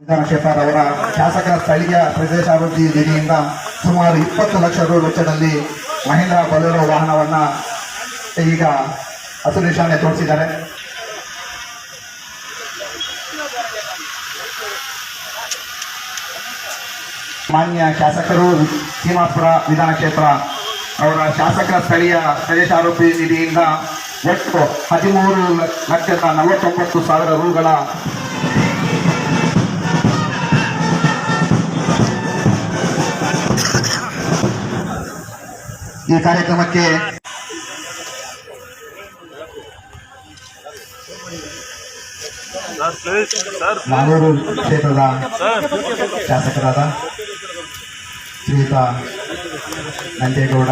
ವಿಧಾನಶೇಖರ್ ಅವರ ಶಾಸಕರ ಸ್ಥಳೀಯ ಪ್ರದೇಶಾಭಿವೃದ್ಧಿ ನಿಧಿಯಿಂದ ಸುಮಾರು ಇಪ್ಪತ್ತು ಲಕ್ಷ ರು ವೆಚ್ಚದಲ್ಲಿ ಮಹೇಂದ್ರ ಬೊಲೆರೋ ವಾಹನವನ್ನ ಈಗ ಹಸಿರು ನಿಶಾನೆ ತೋರಿಸಿದ್ದಾರೆ. ಮಾನ್ಯ ಶಾಸಕರು ಸೀಮಾಪುರ ವಿಧಾನಕ್ಷೇತ್ರ ಅವರ ಶಾಸಕರ ಸ್ಥಳೀಯ ಪ್ರದೇಶಾರೋಪಿ ನಿಧಿಯಿಂದ ಒಟ್ಟು ಹದಿಮೂರು ಲಕ್ಷದ ನಲವತ್ತೊಂಬತ್ತು ಸಾವಿರ ರುಗಳ ಈ ಕಾರ್ಯಕ್ರಮಕ್ಕೆ ಸರ್ ಪ್ಲೀಸ್ ಸರ್ ನಾನೂರು ಕ್ಷೇತ್ರದ ಸರ್ ಶಾಸಕರಾದ ಶ್ರೀಯುತ ನಂಜೇಗೌಡ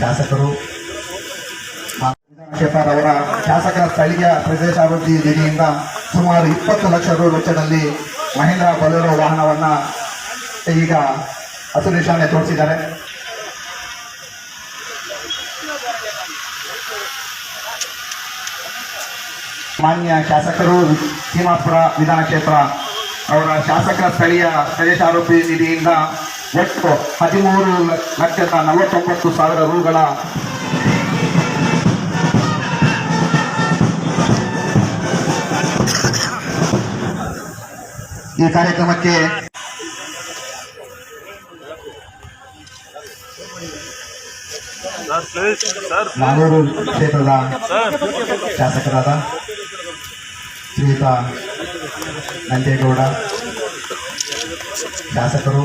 ಶಾಸಕರು ವಿಧಾನಶೇಖರ್ ಅವರ ಶಾಸಕರ ಸ್ಥಳೀಯ ಪ್ರದೇಶಾಭಿವೃದ್ಧಿ ನಿಧಿಯಿಂದ ಸುಮಾರು ಇಪ್ಪತ್ತು ಲಕ್ಷ ರು ವೆಚ್ಚದಲ್ಲಿ ಮಹೇಂದ್ರ ಬೊಲೆರೋ ವಾಹನವನ್ನ ಈಗ ಹಸಿರು ನಿಶಾನೆ ತೋರಿಸಿದ್ದಾರೆ ಮಾನ್ಯ ಶಾಸಕರು ಸೀಮಾಪುರ ವಿಧಾನಕ್ಷೇತ್ರ ಅವರ ಶಾಸಕರ ಸ್ಥಳೀಯ ಪ್ರದೇಶಾರೋಪಿ ನಿಧಿಯಿಂದ ಒಟ್ಟು ಹದಿಮೂರು ಲಕ್ಷದ ನಲವತ್ತೊಂಬತ್ತು ಸಾವಿರ ರೂಗಳ ಈ ಕಾರ್ಯಕ್ರಮಕ್ಕೆ నాగూరు క్షేత్ర శాసకరాత శ్రీత నంతేగౌడ శాసకరు